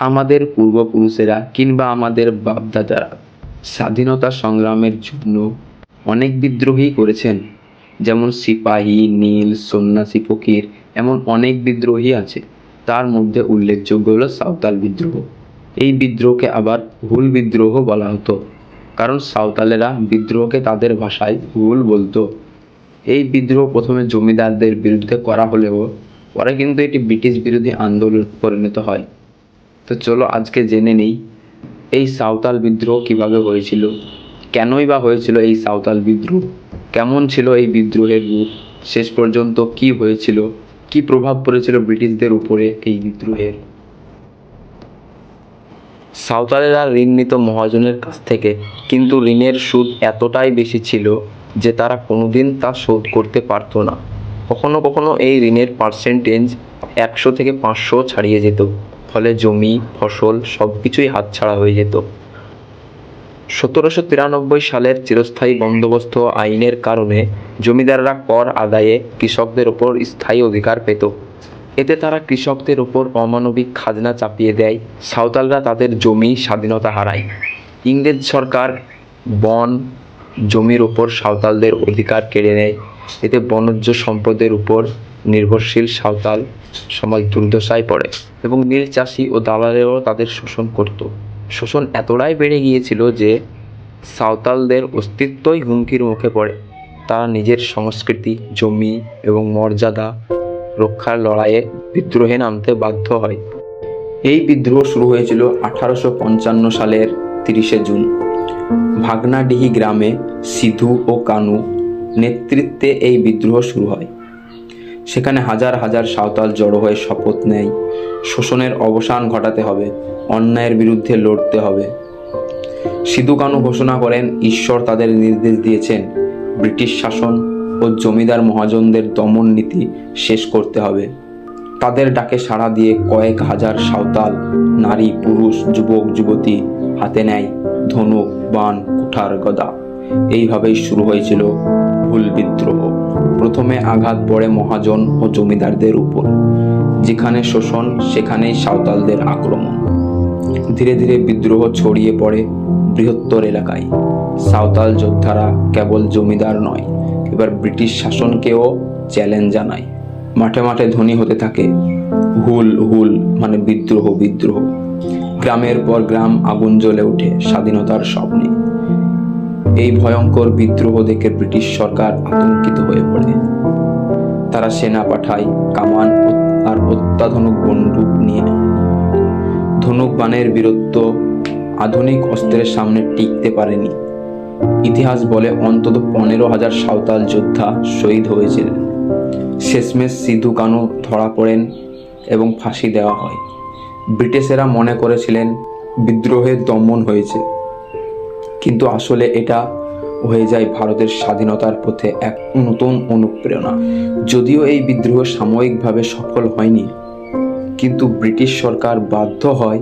আমাদের পূর্বপুরুষেরা কিংবা আমাদের বাপদাদারা স্বাধীনতা সংগ্রামের জন্য অনেক বিদ্রোহী করেছেন। যেমন সিপাহী, নীল, সন্ন্যাসী, ফকির এমন অনেক বিদ্রোহী আছে। তার মধ্যে উল্লেখযোগ্য হলো সাঁওতাল বিদ্রোহ। এই বিদ্রোহকে আবার হুল বিদ্রোহ বলা হতো। কারণ সাঁওতালেরা বিদ্রোহকে তাদের ভাষায় হুল বলতো। এই বিদ্রোহ প্রথমে জমিদারদের বিরুদ্ধে করা হলেও পরে কিন্তু এটি ব্রিটিশ বিরোধী আন্দোলন পরিণত হয়। তো চলো আজকে জেনে নেই, এই সাঁওতাল বিদ্রোহ কীভাবে হয়েছিল? কেনই বা হয়েছিল এই সাঁওতাল বিদ্রোহ? কেমন ছিল এই বিদ্রোহের রূপ? শেষ পর্যন্ত কি হয়েছিল? কি প্রভাব পড়েছিল ব্রিটিশদের উপরে এই বিদ্রোহের? সাঁওতালেরা ঋণ নিত মহাজনের কাছ থেকে, কিন্তু ঋণের সুদ এতটাই বেশি ছিল যে তারা কোনোদিন তা শোধ করতে পারতো না। কখনো কখনো এই ঋণের পার্সেন্টেজ একশো থেকে পাঁচশো ছাড়িয়ে যেত। ফলে জমি, ফসল সব কিছুই হাতছাড়া হয়ে যেত। সতেরোশো তিরানব্বই সালের চিরস্থায়ী বন্দোবস্ত আইনের কারণে জমিদাররা কর আদায়ে কৃষকদের ওপর স্থায়ী অধিকার পেত। এতে তারা কৃষকদের ওপর অমানবিক খাজনা চাপিয়ে দেয়, সাঁওতালরা তাদের জমি স্বাধীনতা হারায়। ইংরেজ সরকার বন জমির ওপর সাঁওতালদের অধিকার কেড়ে নেয়। এতে বনজ সম্পদের উপর নির্ভরশীল, সাঁওতাল সমাজ দুর্দশায় পড়ে এবং নীল চাষি ও দালালেরাও তাদের শোষণ করত। শোষণ এতটাই বেড়ে গিয়েছিল যে সাঁওতালদের অস্তিত্বই হুমকির মুখে পড়ে। তারা নিজের সংস্কৃতি, জমি এবং মর্যাদা রক্ষার লড়াইয়ে বিদ্রোহে নামতে বাধ্য হয়। এই বিদ্রোহ শুরু হয়েছিল আঠারোশো পঞ্চান্ন সালের তিরিশে জুন। ভাগনাডিহি গ্রামে সিধু ও কানু নেতৃত্বে এই বিদ্রোহ শুরু হয়। সেখানে হাজার হাজার সাঁওতাল জড়ো হয়ে শপথ নেয়। শোষণের অবসান ঘটাতে হবে, অন্যায়ের বিরুদ্ধে লড়তে হবে। সিধু কানু ঘোষণা করেন, ঈশ্বর তাদের নির্দেশ দিয়েছেন, ব্রিটিশ শাসন ও জমিদার মহাজনদের দমন নীতি শেষ করতে হবে। তাদের ডাকে সাড়া দিয়ে কয়েক হাজার সাঁওতাল, নারী, পুরুষ, যুবক, যুবতী হাতে নেয় ধনুক বান কুঠার, গদা। এইভাবেই শুরু হয়েছিল ভুল বিদ্রোহ। প্রথমে আঘাত পড়ে মহাজন ও জমিদারদের উপর, যেখানে শোষণ, সেখানেই সাঁওতালদের আক্রমণ। ধীরে ধীরে বিদ্রোহ ছড়িয়ে পড়ে বৃহত্তর এলাকায়। সাঁওতাল যোদ্ধারা কেবল জমিদার নয়, এবার ব্রিটিশ শাসনকেও চ্যালেঞ্জ জানায়। মাঠে মাঠে ধনী হতে থাকে। হুল হুল মানে বিদ্রোহ বিদ্রোহ। গ্রামের পর গ্রাম আগুন জ্বলে ওঠে স্বাধীনতার স্বপ্নে। এই ভয়ঙ্কর বিদ্রোহ দেখে ব্রিটিশ সরকার আতঙ্কিত হয়ে পড়ে। তারা সেনা পাঠায়, কামান আর অত্যাধুনিক বন্দুক নিয়ে। ধনুক বানের বীরত্ব আধুনিক অস্ত্রের সামনে টিকতে পারেনি। ইতিহাস বলে অন্তত পনেরো হাজার সাঁওতাল যোদ্ধা শহীদ হয়েছিলেন। শেষমেশ সিধু কানু ধরা পড়েন এবং ফাঁসি দেওয়া হয়। ব্রিটিশেরা মনে করেছিলেন বিদ্রোহের দমন হয়েছে। কিন্তু আসলে এটা হয়ে যায় ভারতের স্বাধীনতার পথে এক নতুন অনুপ্রেরণা। যদিও এই বিদ্রোহ সাময়িকভাবে সফল হয়নি, কিন্তু ব্রিটিশ সরকার বাধ্য হয়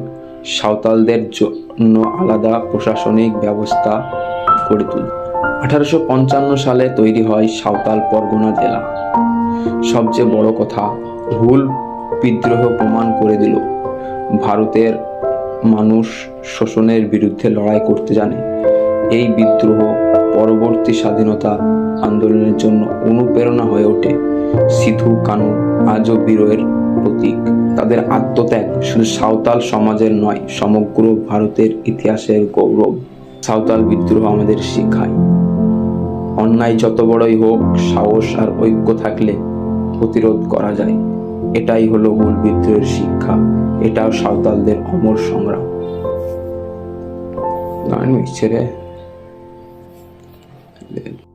সাঁওতালদের জন্য আলাদা প্রশাসনিক ব্যবস্থা করে তুলতে। আঠারোশো পঞ্চান্ন সালে তৈরি হয় সাঁওতাল পরগনা জেলা। সবচেয়ে বড় কথা, হুল বিদ্রোহ প্রমাণ করে দিল, ভারতের মানুষ শোষণের বিরুদ্ধে লড়াই করতে জানে। এই বিদ্রোহ পরবর্তী স্বাধীনতা আন্দোলনের জন্য অনুপ্রেরণা হয়ে ওঠে। সিধু, কানু, আজও বীরের প্রতীক। তাদের আত্মত্যাগ শুধু সাঁওতাল সমাজের নয়, সমগ্র ভারতের ইতিহাসের গৌরব। সাঁওতাল বিদ্রোহ আমাদের শিখায়। অন্যায় যত বড়ই হোক, সাহস আর ঐক্য থাকলে প্রতিরোধ করা যায়। এটাই হলো মূল বিদ্রোহের শিক্ষা। এটাও সাঁওতালদের অমর সংগ্রাম। গান মিশছে রে। then.